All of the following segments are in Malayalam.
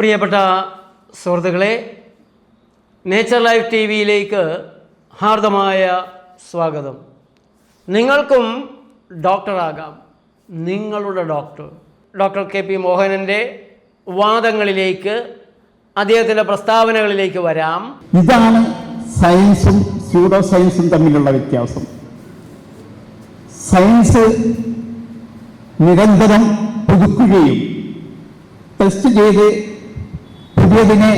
പ്രിയപ്പെട്ട സുഹൃത്തുക്കളെ നേച്ചർ ലൈഫ് ടി വിയിലേക്ക് ഹാർദമായ സ്വാഗതം. നിങ്ങൾക്കും ഡോക്ടറാകാം നിങ്ങളുടെ ഡോക്ടർ ഡോക്ടർ കെ പി മോഹനന്റെ വാദങ്ങളിലേക്ക് അദ്ദേഹത്തിന്റെ പ്രസ്താവനകളിലേക്ക് വരാം. ഇതാണ് സയൻസും സ്യൂഡോ സയൻസും തമ്മിലുള്ള വ്യത്യാസം. സയൻസ് നിരന്തരം പുതുക്കുകയും ടെസ്റ്റ് ചെയ്ത് പുതിയതിനെ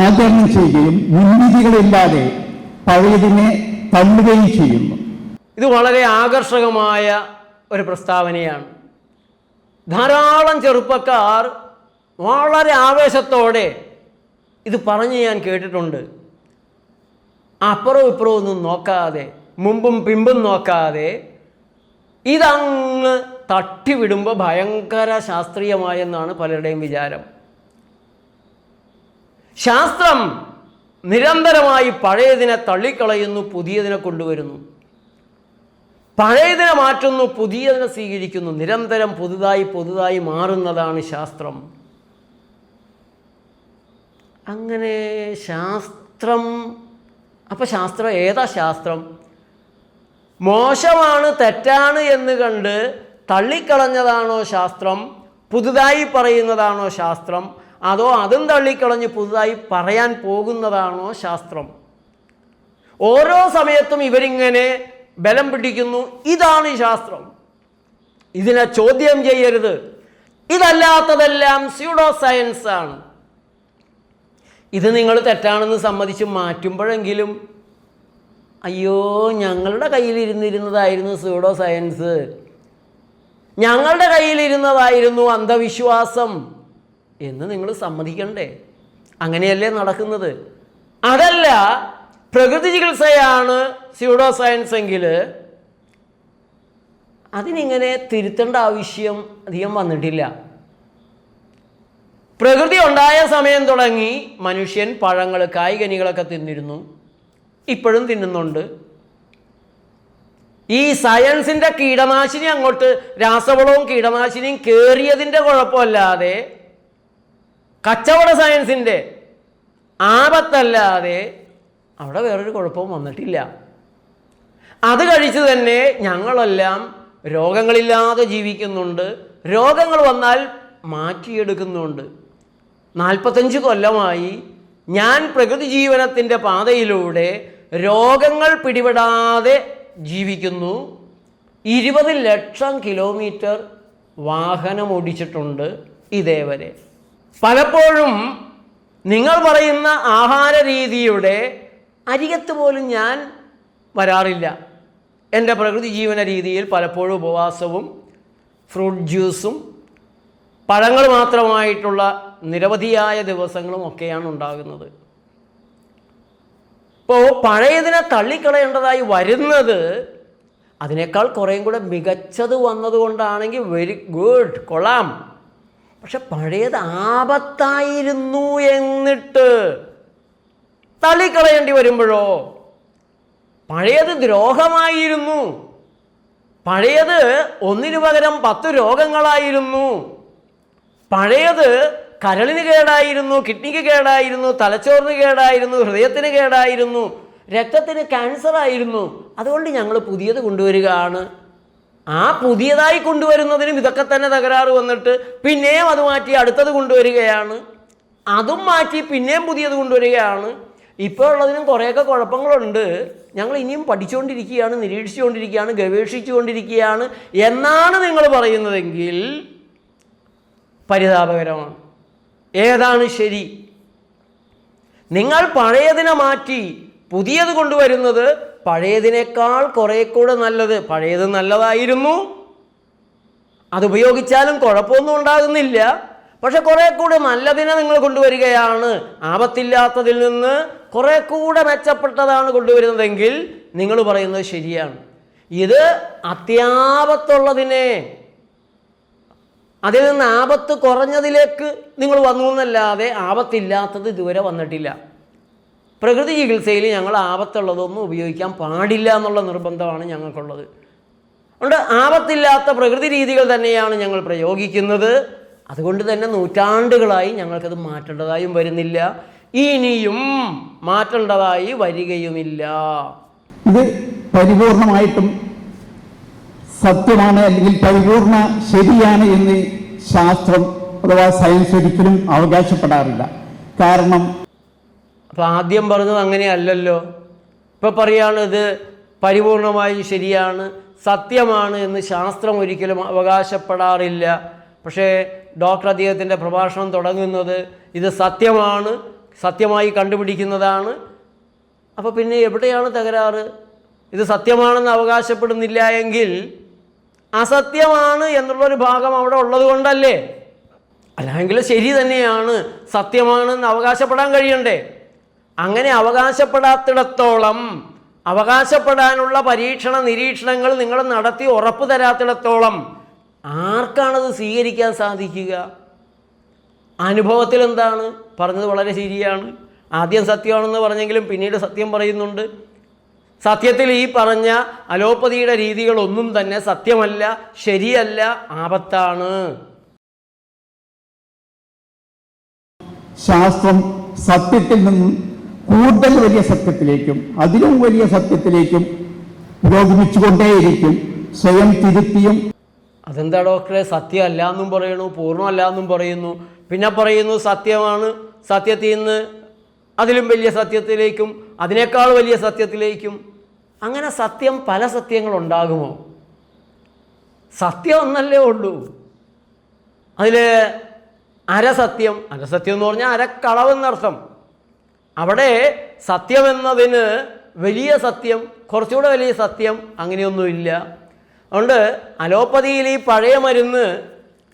ആചരണം ചെയ്യുകയും മുൻവിധികളില്ലാതെ പഴയതിനെ തള്ളുകയും ചെയ്യുന്നു. ഇത് വളരെ ആകർഷകമായ ഒരു പ്രസ്താവനയാണ്. ധാരാളം ചെറുപ്പക്കാർ വളരെ ആവേശത്തോടെ ഇത് പറഞ്ഞ് ഞാൻ കേട്ടിട്ടുണ്ട്. അപ്പുറവും ഇപ്പുറവും ഒന്നും നോക്കാതെ മുമ്പും പിമ്പും നോക്കാതെ ഇതങ്ങ് തട്ടിവിടുമ്പോൾ ഭയങ്കര ശാസ്ത്രീയമായെന്നാണ് പലരുടെയും വിചാരം. ശാസ്ത്രം നിരന്തരമായി പഴയതിനെ തള്ളിക്കളയുന്നു പുതിയതിനെ കൊണ്ടുവരുന്നു. പഴയതിനെ മാറ്റുന്നു പുതിയതിനെ സ്വീകരിക്കുന്നു. നിരന്തരം പുതുതായി പുതുതായി മാറുന്നതാണ് ശാസ്ത്രം. അങ്ങനെ ശാസ്ത്രം അപ്പം ശാസ്ത്രം ഏതാ ശാസ്ത്രം? മോശമാണ് തെറ്റാണ് എന്ന് കണ്ട് തള്ളിക്കളഞ്ഞതാണോ ശാസ്ത്രം? പുതുതായി പറയുന്നതാണോ ശാസ്ത്രം? അതോ അതും തള്ളിക്കളഞ്ഞ് പുതുതായി പറയാൻ പോകുന്നതാണോ ശാസ്ത്രം? ഓരോ സമയത്തും ഇവരിങ്ങനെ ബലം പിടിക്കുന്നു. ഇതാണ് ശാസ്ത്രം. ഇതിനെ ചോദ്യം ചെയ്യരുത്. ഇതല്ലാത്തതെല്ലാം സ്യൂഡോ സയൻസ് ആണ്. ഇത് നിങ്ങൾ തെറ്റാണെന്ന് സമ്മതിച്ച് മാറ്റുമ്പോഴെങ്കിലും അയ്യോ ഞങ്ങളുടെ കയ്യിലിരുന്നിരുന്നതായിരുന്നു സ്യൂഡോ സയൻസ് ഞങ്ങളുടെ കയ്യിലിരുന്നതായിരുന്നു അന്ധവിശ്വാസം. എന്ന് നിങ്ങൾ സമ്മതിക്കണ്ടേ? അങ്ങനെയല്ലേ നടക്കുന്നത്? അതല്ല പ്രകൃതി ചികിത്സയാണ് സ്യൂഡോ സയൻസ് എങ്കിൽ അതിനിങ്ങനെ തിരുത്തേണ്ട ആവശ്യം അധികം വന്നിട്ടില്ല. പ്രകൃതി ഉണ്ടായ സമയം തുടങ്ങി മനുഷ്യൻ പഴങ്ങൾ കായികനികളൊക്കെ തിന്നിരുന്നു. ഇപ്പോഴും തിന്നുന്നുണ്ട്. ഈ സയൻസിന്റെ കീടനാശിനി അങ്ങോട്ട് രാസവളവും കീടനാശിനിയും കയറിയതിന്റെ കുഴപ്പമല്ലാതെ കച്ചവട സയൻസിന്റെ ആപത്തല്ലാതെ അവിടെ വേറൊരു കുഴപ്പവും വന്നിട്ടില്ല. അത് കഴിച്ച് തന്നെ ഞങ്ങളെല്ലാം രോഗങ്ങളില്ലാതെ ജീവിക്കുന്നുണ്ട്. രോഗങ്ങൾ വന്നാൽ മാറ്റിയെടുക്കുന്നുണ്ട്. നാൽപ്പത്തഞ്ച് കൊല്ലമായി ഞാൻ പ്രകൃതി ജീവനത്തിന്റെ പാതയിലൂടെ രോഗങ്ങൾ പിടിപെടാതെ ജീവിക്കുന്നു. ഇരുപത് ലക്ഷം കിലോമീറ്റർ വാഹനം ഓടിച്ചിട്ടുണ്ട് ഇതേവരെ. പലപ്പോഴും നിങ്ങൾ പറയുന്ന ആഹാര രീതിയുടെ അരികത്ത് പോലും ഞാൻ വരാറില്ല. എന്റെ പ്രകൃതി ജീവന രീതിയിൽ പലപ്പോഴും ഉപവാസവും ഫ്രൂട്ട് ജ്യൂസും പഴങ്ങൾ മാത്രമായിട്ടുള്ള നിരവധിയായ ദിവസങ്ങളും ഒക്കെയാണ് ഉണ്ടാകുന്നത്. ഇപ്പോൾ പഴയതിനെ തള്ളിക്കളയേണ്ടതായി വരുന്നത് അതിനേക്കാൾ കുറേയും കൂടെ മികച്ചത് വന്നതുകൊണ്ടാണെങ്കിൽ വെരി ഗുഡ് കൊള്ളാം. പക്ഷെ പഴയത് ആപത്തായിരുന്നു എന്നിട്ട് തള്ളിക്കളയേണ്ടി വരുമ്പോഴോ? പഴയത് ദ്രോഹമായിരുന്നു. പഴയത് ഒന്നിനു പകരം പത്ത് രോഗങ്ങളായിരുന്നു. പഴയത് കരളിന് കേടായിരുന്നു കിഡ്നിക്ക് കേടായിരുന്നു തലച്ചോറിന് കേടായിരുന്നു ഹൃദയത്തിന് കേടായിരുന്നു രക്തത്തിന് ക്യാൻസർ ആയിരുന്നു. അതുകൊണ്ട് ഞങ്ങൾ പുതിയത് കൊണ്ടുവരികയാണ്. ആ പുതിയതായി കൊണ്ടുവരുന്നതിനും ഇതൊക്കെ തന്നെ തകരാറ് വന്നിട്ട് പിന്നെയും അത് മാറ്റി അടുത്തത് കൊണ്ടുവരികയാണ്. അതും മാറ്റി പിന്നെയും പുതിയത് കൊണ്ടുവരികയാണ്. ഇപ്പോൾ ഉള്ളതിനും കുറേയൊക്കെ കുഴപ്പങ്ങളുണ്ട്. ഞങ്ങൾ ഇനിയും പഠിച്ചുകൊണ്ടിരിക്കുകയാണ് നിരീക്ഷിച്ചുകൊണ്ടിരിക്കുകയാണ് ഗവേഷിച്ചുകൊണ്ടിരിക്കുകയാണ് എന്നാണ് നിങ്ങൾ പറയുന്നതെങ്കിൽ പരിതാപകരമാണ്. ഏതാണ് ശരി? നിങ്ങൾ പഴയതിനെ മാറ്റി പുതിയത് കൊണ്ടുവരുന്നത് പഴയതിനേക്കാൾ കുറേ കൂടെ നല്ലത്. പഴയത് നല്ലതായിരുന്നു. അത് ഉപയോഗിച്ചാലും കുഴപ്പമൊന്നും ഉണ്ടാകുന്നില്ല. പക്ഷെ കുറേ കൂടെ നല്ലതിനെ നിങ്ങൾ കൊണ്ടുവരികയാണ്. ആപത്തില്ലാത്തതിൽ നിന്ന് കുറേ കൂടെ മെച്ചപ്പെട്ടതാണ് കൊണ്ടുവരുന്നതെങ്കിൽ നിങ്ങൾ പറയുന്നത് ശരിയാണ്. ഇത് അത്യാപത്തുള്ളതിനെ അതിൽ നിന്ന് ആപത്ത് കുറഞ്ഞതിലേക്ക് നിങ്ങൾ വന്നു എന്നല്ലാതെ ആപത്തില്ലാത്തത് ഇതുവരെ വന്നിട്ടില്ല. പ്രകൃതി ചികിത്സയിൽ ഞങ്ങൾ ആപത്തുള്ളതൊന്നും ഉപയോഗിക്കാൻ പാടില്ല എന്നുള്ള നിർബന്ധമാണ് ഞങ്ങൾക്കുള്ളത്. അതുകൊണ്ട് ആപത്തില്ലാത്ത പ്രകൃതി രീതികൾ തന്നെയാണ് ഞങ്ങൾ പ്രയോഗിക്കുന്നത്. അതുകൊണ്ട് തന്നെ നൂറ്റാണ്ടുകളായി ഞങ്ങൾക്കത് മാറ്റേണ്ടതായും വരുന്നില്ല. ഇനിയും മാറ്റേണ്ടതായി വരികയുമില്ല. ഇത് പരിപൂർണമായിട്ടും സത്യമാണ് അല്ലെങ്കിൽ പരിപൂർണ ശരിയാണ് എന്ന് ശാസ്ത്രം അഥവാ സയൻസ് ഒരിക്കലും അവകാശപ്പെടാറില്ല. കാരണം അപ്പോൾ ആദ്യം പറഞ്ഞത് അങ്ങനെയല്ലല്ലോ. ഇപ്പോൾ പറയുകയാണ് ഇത് പരിപൂർണമായും ശരിയാണ് സത്യമാണ് എന്ന് ശാസ്ത്രം ഒരിക്കലും അവകാശപ്പെടാറില്ല. പക്ഷേ ഡോക്ടർ അദ്ദേഹത്തിന്റെ പ്രഭാഷണം തുടങ്ങുന്നത് ഇത് സത്യമാണ് സത്യമായി കണ്ടുപിടിക്കുന്നതാണ്. അപ്പോൾ പിന്നെ എവിടെയാണ് തകരാറ്? ഇത് സത്യമാണെന്ന് അവകാശപ്പെടുന്നില്ല എങ്കിൽ അസത്യമാണ് എന്നുള്ളൊരു ഭാഗം അവിടെ ഉള്ളത് കൊണ്ടല്ലേ? അല്ലെങ്കിൽ ശരി തന്നെയാണ് സത്യമാണെന്ന് അവകാശപ്പെടാൻ കഴിയണ്ടേ? അങ്ങനെ അവകാശപ്പെടാത്തിടത്തോളം അവകാശപ്പെടാനുള്ള പരീക്ഷണ നിരീക്ഷണങ്ങൾ നിങ്ങൾ നടത്തി ഉറപ്പ് തരാത്തിടത്തോളം ആർക്കാണത് സ്വീകരിക്കാൻ സാധിക്കുക? അനുഭവത്തിൽ എന്താണ്? പറഞ്ഞത് വളരെ ശരിയാണ്. ആദ്യം സത്യമാണെന്ന് പറഞ്ഞെങ്കിലും പിന്നീട് സത്യം പറയുന്നുണ്ട്. സത്യത്തിൽ ഈ പറഞ്ഞ അലോപ്പതിയുടെ രീതികളൊന്നും തന്നെ സത്യമല്ല ശരിയല്ല ആപത്താണ്. ശാസ്ത്രം സത്യത്തിൽ നിന്നും കൂടുതൽ വലിയ സത്യത്തിലേക്കും അതിലും വലിയ സത്യത്തിലേക്കും പുരോഗമിച്ചുകൊണ്ടേയിരിക്കും സ്വയം തിരുത്തിയും. അതെന്താ ഡോക്ടറെ? സത്യം അല്ല എന്നും പറയുന്നു പൂർണമല്ല എന്നും പറയുന്നു. പിന്നെ പറയുന്നു സത്യമാണ് സത്യത്തിൽ നിന്ന് അതിലും വലിയ സത്യത്തിലേക്കും അതിനേക്കാൾ വലിയ സത്യത്തിലേക്കും. അങ്ങനെ സത്യം പല സത്യങ്ങളുണ്ടാകുമോ? സത്യം ഒന്നല്ലേ ഉള്ളൂ. അതിൽ അരസത്യം അരസത്യം എന്ന് പറഞ്ഞാൽ അരക്കളവെന്നർത്ഥം. അവിടെ സത്യമെന്നതിന് വലിയ സത്യം കുറച്ചുകൂടെ വലിയ സത്യം അങ്ങനെയൊന്നുമില്ല. അതുകൊണ്ട് അലോപ്പതിയിൽ ഈ പഴയ മരുന്ന്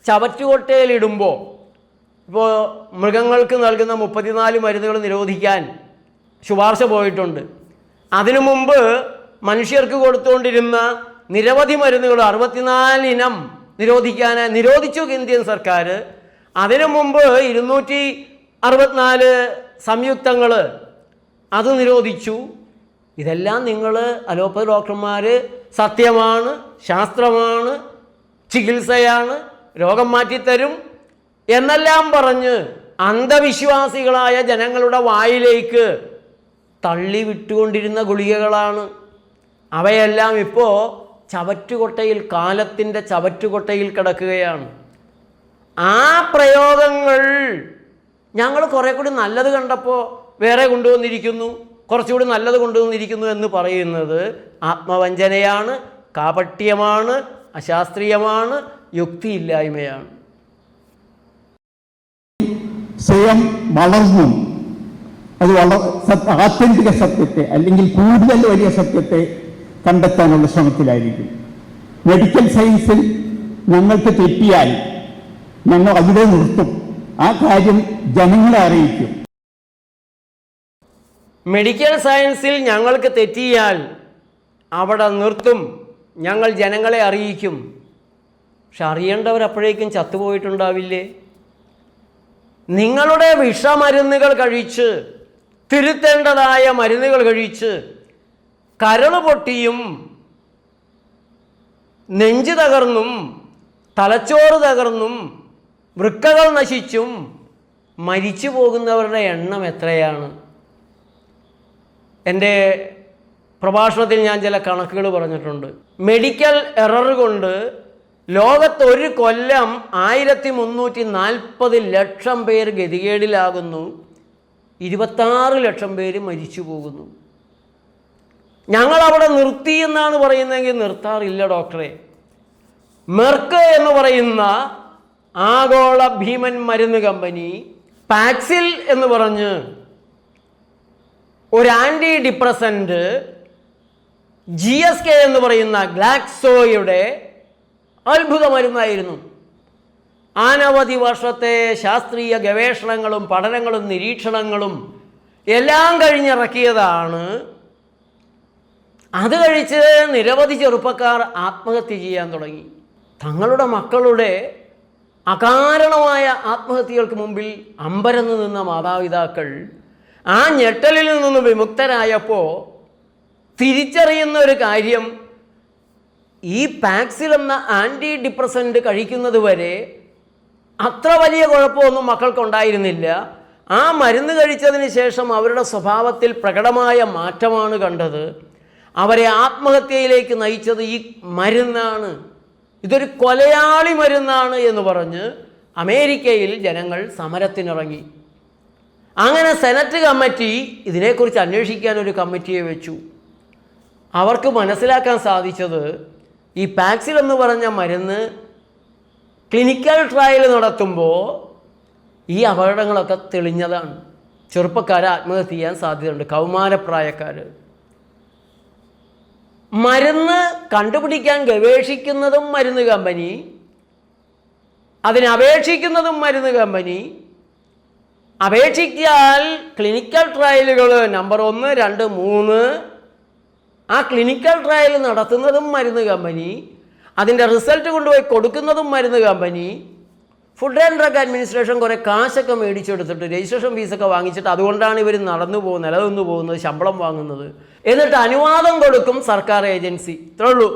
ചവറ്റുകൊട്ടയിലിടുമ്പോൾ ഇപ്പോൾ മൃഗങ്ങൾക്ക് നൽകുന്ന മുപ്പത്തിനാല് മരുന്നുകൾ നിരോധിക്കാൻ ശുപാർശ പോയിട്ടുണ്ട്. അതിനു മുമ്പ് മനുഷ്യർക്ക് കൊടുത്തുകൊണ്ടിരുന്ന നിരവധി മരുന്നുകൾ അറുപത്തിനാല് ഇനം നിരോധിക്കാൻ നിരോധിച്ചു ഇന്ത്യൻ സർക്കാർ. അതിനു മുമ്പ് ഇരുന്നൂറ്റി അറുപത്തിനാല് സംയുക്തങ്ങൾ അത് നിരോധിച്ചു. ഇതെല്ലാം നിങ്ങൾ അലോപ്പതി ഡോക്ടർമാർ സത്യമാണ് ശാസ്ത്രമാണ് ചികിത്സയാണ് രോഗം മാറ്റിത്തരും എന്നെല്ലാം പറഞ്ഞ് അന്ധവിശ്വാസികളായ ജനങ്ങളുടെ വായിലേക്ക് തള്ളി വിട്ടുകൊണ്ടിരുന്ന ഗുളികകളാണ്. അവയെല്ലാം ഇപ്പോൾ ചവറ്റുകൊട്ടയിൽ കാലത്തിന്റെ ചവറ്റുകൊട്ടയിൽ കിടക്കുകയാണ്. ആ പ്രയോഗങ്ങൾ ഞങ്ങൾ കുറേ കൂടി നല്ലത് കണ്ടപ്പോൾ വേറെ കൊണ്ടുവന്നിരിക്കുന്നു കുറച്ചുകൂടി നല്ലത് കൊണ്ടുവന്നിരിക്കുന്നു എന്ന് പറയുന്നത് ആത്മവഞ്ചനയാണ് കാപട്യമാണ് അശാസ്ത്രീയമാണ് യുക്തിയില്ലായ്മയാണ്. സ്വയം വളർന്നും അത് വളർ ആത്യന്തിക സത്യത്തെ അല്ലെങ്കിൽ കൂടുതൽ വലിയ സത്യത്തെ കണ്ടെത്താനുള്ള ശ്രമത്തിലായിരിക്കും. മെഡിക്കൽ സയൻസിൽ ഞങ്ങൾക്ക് തെറ്റിയാൽ ഞങ്ങൾ അവിടെ നിർത്തും. ആ കാര്യം ജനങ്ങളെ അറിയിക്കും. മെഡിക്കൽ സയൻസിൽ ഞങ്ങൾക്ക് തെറ്റിയാൽ അവിടെ നിർത്തും. ഞങ്ങൾ ജനങ്ങളെ അറിയിക്കും. പക്ഷെ അറിയേണ്ടവർ അപ്പോഴേക്കും ചത്തുപോയിട്ടുണ്ടാവില്ലേ? നിങ്ങളുടെ വിഷമരുന്നുകൾ കഴിച്ച് തിരുത്തേണ്ടതായ മരുന്നുകൾ കഴിച്ച് കരൾ പൊട്ടിയും നെഞ്ച് തകർന്നും തലച്ചോറ് തകർന്നും വൃക്കകൾ നശിച്ചും മരിച്ചു പോകുന്നവരുടെ എണ്ണം എത്രയാണ്? എന്റെ പ്രഭാഷണത്തിൽ ഞാൻ ചില കണക്കുകൾ പറഞ്ഞിട്ടുണ്ട്. മെഡിക്കൽ എറർ കൊണ്ട് ലോകത്ത് ഒരു കൊല്ലം ആയിരത്തി മുന്നൂറ്റി നാൽപ്പത് ലക്ഷം പേർ ഗതികേടിലാകുന്നു. ഇരുപത്താറ് ലക്ഷം പേര് മരിച്ചു പോകുന്നു. ഞങ്ങൾ അവിടെ നിർത്തി എന്നാണ് പറയുന്നതെങ്കിൽ നിർത്താറില്ല ഡോക്ടറെ. മെർക്ക് എന്ന് പറയുന്ന ആഗോള ഭീമൻ മരുന്ന് കമ്പനി പാക്സിൽ എന്ന് പറഞ്ഞ് ഒരു antidepressant G S K എന്ന് പറയുന്ന ഗ്ലാക്സോയുടെ അത്ഭുത മരുന്നായിരുന്നു. അനവധി വർഷത്തെ ശാസ്ത്രീയ ഗവേഷണങ്ങളും പഠനങ്ങളും നിരീക്ഷണങ്ങളും എല്ലാം കഴിഞ്ഞിറക്കിയതാണ്. അത് കഴിച്ച് നിരവധി ചെറുപ്പക്കാർ ആത്മഹത്യ ചെയ്യാൻ തുടങ്ങി. തങ്ങളുടെ മക്കളുടെ അകാരണമായ ആത്മഹത്യകൾക്ക് മുമ്പിൽ അമ്പരന്ന് നിന്ന മാതാപിതാക്കൾ ആ ഞെട്ടലിൽ നിന്ന് വിമുക്തരായപ്പോൾ തിരിച്ചറിയുന്ന ഒരു കാര്യം ഈ പാക്സിൽ എന്ന ആന്റി ഡിപ്രസന്റ് കഴിക്കുന്നത് വരെ അത്ര വലിയ കുഴപ്പമൊന്നും മക്കൾക്കുണ്ടായിരുന്നില്ല. ആ മരുന്ന് കഴിച്ചതിന് ശേഷം അവരുടെ സ്വഭാവത്തിൽ പ്രകടമായ മാറ്റമാണ് കണ്ടത്. അവരെ ആത്മഹത്യയിലേക്ക് നയിച്ചത് ഈ മരുന്നാണ്. ഇതൊരു കൊലയാളി മരുന്നാണ് എന്ന് പറഞ്ഞ് അമേരിക്കയിൽ ജനങ്ങൾ സമരത്തിനിറങ്ങി. അങ്ങനെ സെനറ്റ് കമ്മിറ്റി ഇതിനെക്കുറിച്ച് അന്വേഷിക്കാൻ ഒരു കമ്മിറ്റിയെ വെച്ചു. അവർക്ക് മനസ്സിലാക്കാൻ സാധിച്ചത് ഈ പാക്സിൽ എന്ന് പറഞ്ഞ മരുന്ന് ക്ലിനിക്കൽ ട്രയൽ നടത്തുമ്പോൾ ഈ അപകടങ്ങളൊക്കെ തെളിഞ്ഞതാണ്. ചെറുപ്പക്കാർ ആത്മഹത്യ ചെയ്യാൻ സാധ്യതയുണ്ട്. കൗമാരപ്രായക്കാർ മരുന്ന് കണ്ടുപിടിക്കാൻ ഗവേഷിക്കുന്നതും മരുന്ന് കമ്പനി അതിനപേക്ഷിക്കുന്നതും മരുന്ന് കമ്പനി അപേക്ഷിക്കാൽ ക്ലിനിക്കൽ ട്രയലുകൾ നമ്പർ ഒന്ന് രണ്ട് മൂന്ന്. ആ ക്ലിനിക്കൽ ട്രയൽ നടത്തുന്നതും മരുന്ന് കമ്പനി അതിന്റെ റിസൾട്ട് കൊണ്ടുപോയി കൊടുക്കുന്നതും മരുന്ന് company food and drug administration കുറേ കാശൊക്കെ മേടിച്ചെടുത്തിട്ട് രജിസ്ട്രേഷൻ ഫീസൊക്കെ വാങ്ങിച്ചിട്ട് അതുകൊണ്ടാണ് ഇവർ നടന്നു പോകുന്നത് നിലനിന്ന് പോകുന്നത് ശമ്പളം വാങ്ങുന്നത്. എന്നിട്ട് അനുവാദം കൊടുക്കും സർക്കാർ ഏജൻസി. ഇത്രേ ഉള്ളൂ.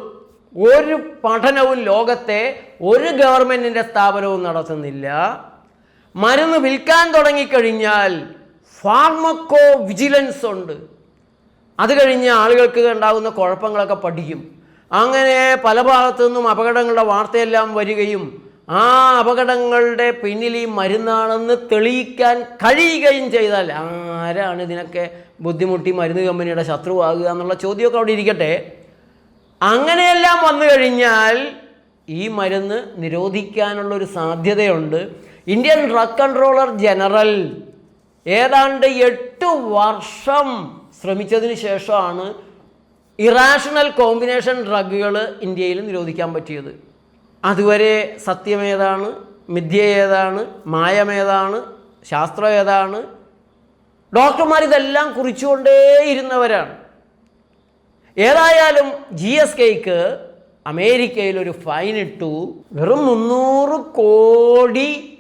ഒരു പഠനവും ലോകത്തെ ഒരു ഗവൺമെന്റിന്റെ സ്ഥാപനവും നടത്തുന്നില്ല. മരുന്ന് വിൽക്കാൻ തുടങ്ങിക്കഴിഞ്ഞാൽ ഫാർമക്കോ വിജിലൻസ് ഉണ്ട്. അത് കഴിഞ്ഞ് ആളുകൾക്ക് ഉണ്ടാകുന്ന കുഴപ്പങ്ങളൊക്കെ പഠിക്കും. അങ്ങനെ പല ഭാഗത്തു നിന്നും അപകടങ്ങളുടെ വാർത്തയെല്ലാം വരികയും ആ അപകടങ്ങളുടെ പിന്നിൽ ഈ മരുന്നാണെന്ന് തെളിയിക്കാൻ കഴിയുകയും ചെയ്താൽ ആരാണ് ഇതിനൊക്കെ ബുദ്ധിമുട്ടി മരുന്ന് കമ്പനിയുടെ ശത്രുവാകുക എന്നുള്ള ചോദ്യമൊക്കെ അവിടെ ഇരിക്കട്ടെ. അങ്ങനെയെല്ലാം വന്നു കഴിഞ്ഞാൽ ഈ മരുന്ന് നിരോധിക്കാനുള്ളൊരു സാധ്യതയുണ്ട്. ഇന്ത്യൻ ഡ്രഗ് കൺട്രോളർ ജനറൽ ഏതാണ്ട് എട്ട് വർഷം ശ്രമിച്ചതിന് ശേഷമാണ് ഇറാഷണൽ കോമ്പിനേഷൻ ഡ്രഗുകൾ ഇന്ത്യയിൽ നിരോധിക്കാൻ പറ്റിയത്. അതുവരെ സത്യമേതാണ് മിഥ്യ ഏതാണ്? മായമേതാണ് ശാസ്ത്രം ഏതാണ്? ഡോക്ടർമാർ ഇതെല്ലാം കുറിച്ചുകൊണ്ടേയിരുന്നവരാണ്. ഏതായാലും ജി എസ് കെക്ക് അമേരിക്കയിൽ ഒരു ഫൈൻ ഇട്ടു. വെറും മുന്നൂറ് കോടി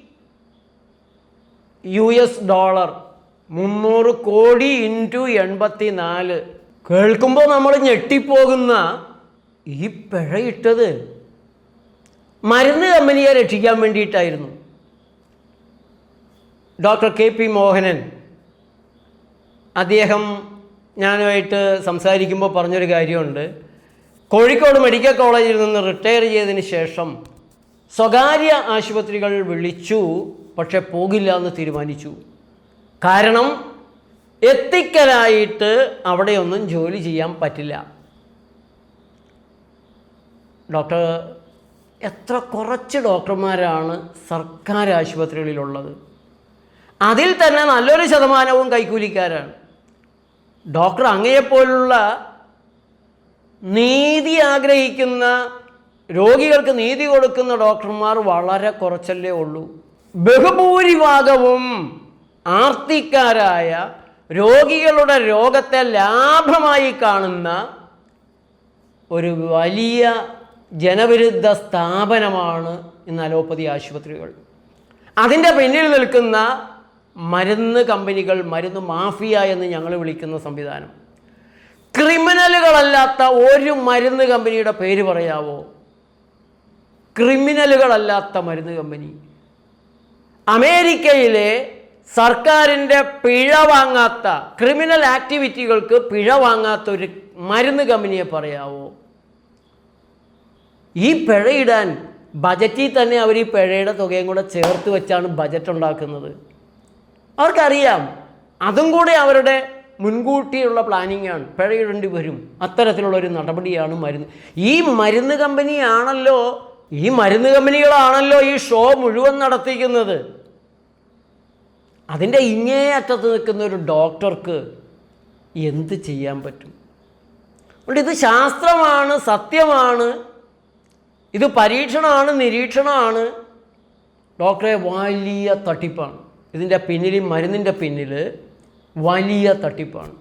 യു എസ് ഡോളർ. മുന്നൂറ് കോടി ഇന്റു എൺപത്തി നാല് കേൾക്കുമ്പോൾ നമ്മൾ ഞെട്ടിപ്പോകുന്ന ഈ പിഴയിട്ടത് മരുന്ന് കമ്പനിയെ രക്ഷിക്കാൻ വേണ്ടിയിട്ടായിരുന്നു. ഡോക്ടർ കെ പി മോഹനൻ അദ്ദേഹം ഞാനുമായിട്ട് സംസാരിക്കുമ്പോൾ പറഞ്ഞൊരു കാര്യമുണ്ട്. കോഴിക്കോട് മെഡിക്കൽ കോളേജിൽ നിന്ന് റിട്ടയർ ചെയ്തതിന് ശേഷം സ്വകാര്യ ആശുപത്രികൾ വിളിച്ചു പക്ഷെ പോകില്ല എന്ന് തീരുമാനിച്ചു. കാരണം എത്തിക്കലായിട്ട് അവിടെയൊന്നും ജോലി ചെയ്യാൻ പറ്റില്ല. ഡോക്ടർ എത്ര കുറച്ച് ഡോക്ടർമാരാണ് സർക്കാർ ആശുപത്രികളിലുള്ളത്? അതിൽ തന്നെ നല്ലൊരു ശതമാനവും കൈക്കൂലിക്കാരാണ്. ഡോക്ടർ അങ്ങയെപ്പോലുള്ള നീതി ആഗ്രഹിക്കുന്ന രോഗികൾക്ക് നീതി കൊടുക്കുന്ന ഡോക്ടർമാർ വളരെ കുറച്ചല്ലേ ഉള്ളൂ. ബഹുഭൂരിഭാഗവും ആർത്തിക്കാരായ രോഗികളുടെ രോഗത്തെ ലാഭമായി കാണുന്ന ഒരു വലിയ ജനവിരുദ്ധ സ്ഥാപനമാണ് ഇന്ന് അലോപ്പതി ആശുപത്രികൾ. അതിന്റെ പിന്നിൽ നിൽക്കുന്ന മരുന്ന് കമ്പനികൾ മരുന്ന് മാഫിയ എന്ന് ഞങ്ങൾ വിളിക്കുന്ന സംവിധാനം. ക്രിമിനലുകളല്ലാത്ത ഒരു മരുന്ന് കമ്പനിയുടെ പേര് പറയാവോ? ക്രിമിനലുകളല്ലാത്ത മരുന്ന് കമ്പനി. അമേരിക്കയിലെ സർക്കാരിന്റെ പിഴ വാങ്ങാത്ത ക്രിമിനൽ ആക്ടിവിറ്റികൾക്ക് പിഴ വാങ്ങാത്ത ഒരു മരുന്ന് കമ്പനിയെ പറയാവോ? ഈ പിഴയിടാൻ ബജറ്റിൽ തന്നെ അവർ ഈ പിഴയുടെ തുകയും കൂടെ ചേർത്ത് വെച്ചാണ് ബജറ്റ് ഉണ്ടാക്കുന്നത്. അവർക്കറിയാം അതും കൂടെ അവരുടെ മുൻകൂട്ടിയുള്ള പ്ലാനിങ് ആണ്. പിഴയിടേണ്ടി വരും. അത്തരത്തിലുള്ള ഒരു നടപടിയാണ് മരുന്ന്. ഈ മരുന്ന് കമ്പനിയാണല്ലോ ഈ മരുന്ന് കമ്പനികളാണല്ലോ ഈ ഷോ മുഴുവൻ നടത്തിക്കുന്നത്. അതിന്റെ ഇങ്ങേ അറ്റത്ത് നിൽക്കുന്ന ഒരു ഡോക്ടർക്ക് എന്ത് ചെയ്യാൻ പറ്റും? അതുകൊണ്ട് ഇത് ശാസ്ത്രമാണ് സത്യമാണ്. ഇത് പരീക്ഷണമാണ് നിരീക്ഷണമാണ്. ഡോക്ടറെ വലിയ തട്ടിപ്പാണ്. ഇതിന്റെ പിന്നിൽ മരുന്നിന്റെ പിന്നിൽ വലിയ തട്ടിപ്പാണ്.